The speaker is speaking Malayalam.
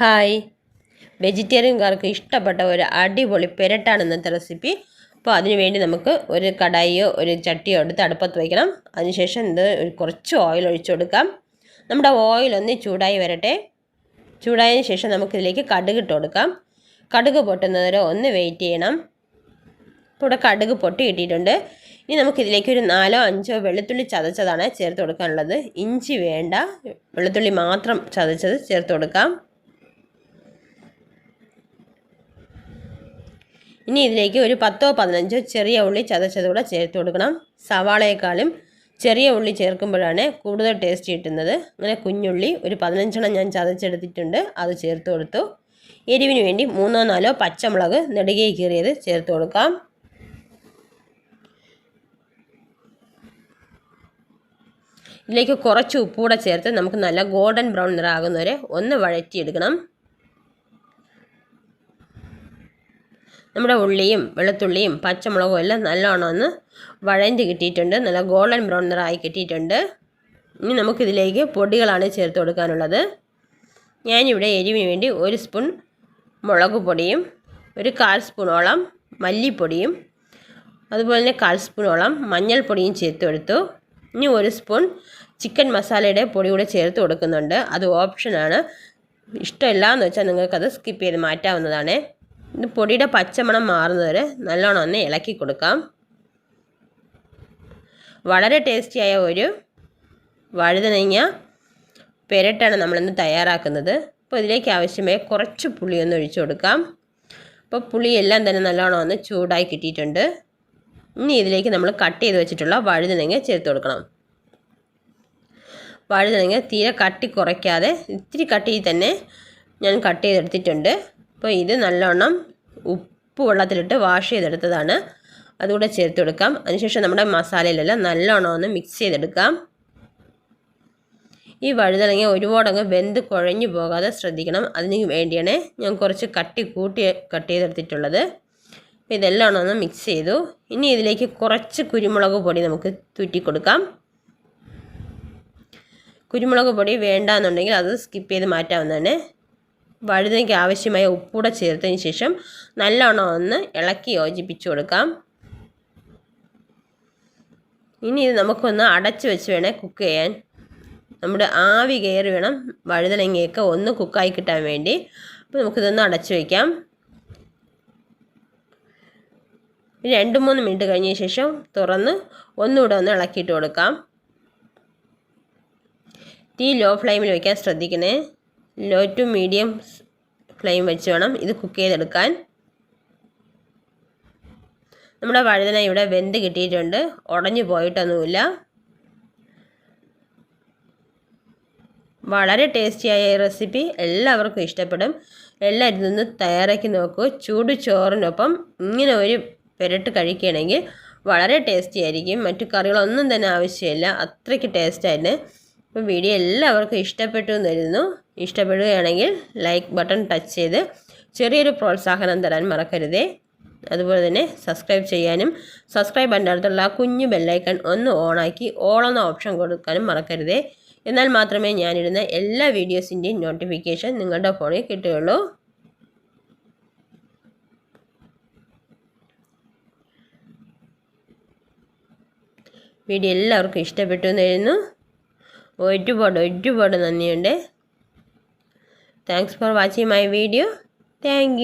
ഹായ്. വെജിറ്റേറിയൻകാർക്ക് ഇഷ്ടപ്പെട്ട ഒരു അടിപൊളി പെരട്ടാണ് ഇന്നത്തെ റെസിപ്പി. അപ്പോൾ അതിനുവേണ്ടി നമുക്ക് ഒരു കടായിയോ ഒരു ചട്ടിയോ എടുത്ത് അടുപ്പത്ത് വയ്ക്കണം അതിനുശേഷം ഇത് കുറച്ച് ഓയിൽ ഒഴിച്ചു കൊടുക്കാം. നമ്മുടെ ഓയിൽ ഒന്ന് ചൂടായി വരട്ടെ. ചൂടായതിനു ശേഷം നമുക്കിതിലേക്ക് കടുക് ഇട്ട് കൊടുക്കാം. കടുക് പൊട്ടുന്നതുവരെ ഒന്ന് വെയിറ്റ് ചെയ്യണം. ഇപ്പോൾ ഇവിടെ കടുക് പൊട്ടി കിട്ടിയിട്ടുണ്ട്. ഇനി നമുക്കിതിലേക്ക് ഒരു നാലോ അഞ്ചോ വെളുത്തുള്ളി ചതച്ചതാണ് ചേർത്ത് കൊടുക്കാനുള്ളത്. ഇഞ്ചി വേണ്ട. വെളുത്തുള്ളി മാത്രം ചതച്ചത് ചേർത്ത് കൊടുക്കാം. ഇനി ഇതിലേക്ക് ഒരു പത്തോ പതിനഞ്ചോ ചെറിയ ഉള്ളി ചതച്ചത് കൂടെ ചേർത്ത് കൊടുക്കണം. സവാളയേക്കാളും ചെറിയ ഉള്ളി ചേർക്കുമ്പോഴാണ് കൂടുതൽ ടേസ്റ്റ് കിട്ടുന്നത്. അങ്ങനെ കുഞ്ഞുള്ളി ഒരു പതിനഞ്ചെണ്ണം ഞാൻ ചതച്ചെടുത്തിട്ടുണ്ട്. അത് ചേർത്ത് കൊടുത്തു. എരിവിന് വേണ്ടി മൂന്നോ നാലോ പച്ചമുളക് നെടുകെ കീറിയത് ചേർത്ത് കൊടുക്കാം. ഇതിലേക്ക് കുറച്ച് ഉപ്പൂടെ ചേർത്ത് നമുക്ക് നല്ല ഗോൾഡൻ ബ്രൗൺ നിറാകുന്നവരെ ഒന്ന് വഴറ്റിയെടുക്കണം. നമ്മുടെ ഉള്ളിയും വെളുത്തുള്ളിയും പച്ചമുളകും എല്ലാം നല്ലോണം ഒന്ന് വഴഞ്ഞ് കിട്ടിയിട്ടുണ്ട്. നല്ല ഗോൾഡൻ ബ്രൗൺ നിറായി കിട്ടിയിട്ടുണ്ട്. ഇനി നമുക്കിതിലേക്ക് പൊടികളാണ് ചേർത്ത് കൊടുക്കാനുള്ളത്. ഞാനിവിടെ എരിവിന് വേണ്ടി ഒരു സ്പൂൺ മുളക് പൊടിയും ഒരു കാൽ സ്പൂണോളം മല്ലിപ്പൊടിയും അതുപോലെ തന്നെ കാൽ സ്പൂണോളം മഞ്ഞൾപ്പൊടിയും ചേർത്ത് കൊടുത്തു ഇനി ഒരു സ്പൂൺ ചിക്കൻ മസാലയുടെ പൊടി കൂടെ ചേർത്ത് കൊടുക്കുന്നുണ്ട്. അത് ഓപ്ഷനാണ് ഇഷ്ടമില്ല എന്ന് വെച്ചാൽ നിങ്ങൾക്കത് സ്കിപ്പ് ചെയ്ത് മാറ്റാവുന്നതാണ്. ഇത് പൊടിയുടെ പച്ചമണം മാറുന്നവരെ നല്ലോണം ഒന്ന് ഇളക്കി കൊടുക്കാം. വളരെ ടേസ്റ്റിയായ ഒരു വഴുതനങ്ങ പെരട്ടാണ് നമ്മളിന്ന് തയ്യാറാക്കുന്നത്. അപ്പോൾ ഇതിലേക്ക് ആവശ്യമായ കുറച്ച് പുളിയൊന്ന് ഒഴിച്ചു കൊടുക്കാം. അപ്പോൾ പുളിയെല്ലാം തന്നെ നല്ലോണം ഒന്ന് ചൂടായി കിട്ടിയിട്ടുണ്ട്. ഇനി ഇതിലേക്ക് നമ്മൾ കട്ട് ചെയ്ത് വെച്ചിട്ടുള്ള വഴുതനങ്ങ ചേർത്ത് കൊടുക്കണം. വഴുതനങ്ങ തീരെ കട്ടി കുറയ്ക്കാതെ ഇത്തിരി കട്ടിയിൽ തന്നെ ഞാൻ കട്ട് ചെയ്തെടുത്തിട്ടുണ്ട്. അപ്പോൾ ഇത് നല്ലോണം ഉപ്പ് വെള്ളത്തിലിട്ട് വാഷ് ചെയ്തെടുത്തതാണ്. അതുകൂടെ ചേർത്ത് കൊടുക്കാം. അതിനുശേഷം നമ്മുടെ മസാലയിലെല്ലാം നല്ലോണം ഒന്ന് മിക്സ് ചെയ്തെടുക്കാം. ഈ വഴുതനങ്ങ ഒരുപാടങ്ങ് വെന്ത് കുഴഞ്ഞു പോകാതെ ശ്രദ്ധിക്കണം. അതിന് വേണ്ടിയാണ് ഞാൻ കുറച്ച് കട്ടി കൂട്ടി കട്ട് ചെയ്തെടുത്തിട്ടുള്ളത്. ഇതെല്ലാം ഒന്ന് മിക്സ് ചെയ്തു. ഇനി ഇതിലേക്ക് കുറച്ച് കുരുമുളക് പൊടി നമുക്ക് തൂറ്റി കൊടുക്കാം. കുരുമുളക് പൊടി വേണ്ടാന്നുണ്ടെങ്കിൽ അത് സ്കിപ്പ് ചെയ്ത് മാറ്റാവുന്നതാണ് വഴുതനയ്ക്ക് ആവശ്യമായ ഉപ്പൂടെ ചേർത്തതിന് ശേഷം നല്ലോണം ഒന്ന് ഇളക്കി യോജിപ്പിച്ച് കൊടുക്കാം. ഇനി ഇത് നമുക്കൊന്ന് അടച്ച് വെച്ച് വേണേൽ കുക്ക് ചെയ്യാൻ. നമ്മുടെ ആവി കയറി വേണം വഴുതനങ്ങയൊക്കെ ഒന്ന് കുക്കായി കിട്ടാൻ വേണ്ടി. അപ്പോൾ നമുക്കിതൊന്ന് അടച്ചു വയ്ക്കാം രണ്ട് മൂന്ന് മിനിറ്റ് കഴിഞ്ഞ ശേഷം തുറന്ന് ഒന്നുകൂടെ ഒന്ന് ഇളക്കിയിട്ട് കൊടുക്കാം. തീ ലോ ഫ്ലെയിമിൽ വയ്ക്കാൻ ശ്രദ്ധിക്കണേ. ലോ ടു മീഡിയം ഫ്ലെയിം വെച്ച് വേണം ഇത് കുക്ക് ചെയ്തെടുക്കാൻ. നമ്മുടെ വഴുതന ഇവിടെ വെന്ത് കിട്ടിയിട്ടുണ്ട്. ഉടഞ്ഞു പോയിട്ടൊന്നുമില്ല. വളരെ ടേസ്റ്റിയായ ഈ റെസിപ്പി എല്ലാവർക്കും ഇഷ്ടപ്പെടും. എല്ലാവരും നിന്ന് തയ്യാറാക്കി നോക്കൂ. ചൂട് ചോറിനൊപ്പം ഇങ്ങനെ ഒരു പെരട്ട് കഴിക്കുകയാണെങ്കിൽ വളരെ ടേസ്റ്റി ആയിരിക്കും. മറ്റു കറികളൊന്നും തന്നെ ആവശ്യമില്ല. അത്രയ്ക്ക് ടേസ്റ്റായിരുന്നു അപ്പോൾ വീഡിയോ എല്ലാവർക്കും ഇഷ്ടപ്പെട്ടു എന്ന് കരുതുന്നു. ഇഷ്ടപ്പെടുകയാണെങ്കിൽ ലൈക്ക് ബട്ടൺ ടച്ച് ചെയ്ത് ചെറിയൊരു പ്രോത്സാഹനം തരാൻ മറക്കരുതേ. അതുപോലെ തന്നെ സബ്സ്ക്രൈബ് ചെയ്യാനും സബ്സ്ക്രൈബ് ബട്ടന്റെ അടുത്തുള്ള ആ കുഞ്ഞു ബെല്ലൈക്കൺ ഒന്ന് ഓണാക്കി ഓളെന്ന ഓപ്ഷൻ കൊടുക്കാനും മറക്കരുതേ. എന്നാൽ മാത്രമേ ഞാനിടുന്ന എല്ലാ വീഡിയോസിന്റെയും നോട്ടിഫിക്കേഷൻ നിങ്ങളുടെ ഫോണിൽ കിട്ടുകയുള്ളൂ. വീഡിയോ എല്ലാവർക്കും ഇഷ്ടപ്പെട്ടു എന്ന് ഒരുപാട് ഒരുപാട് നന്ദിയുണ്ട്. Thanks for watching my video thank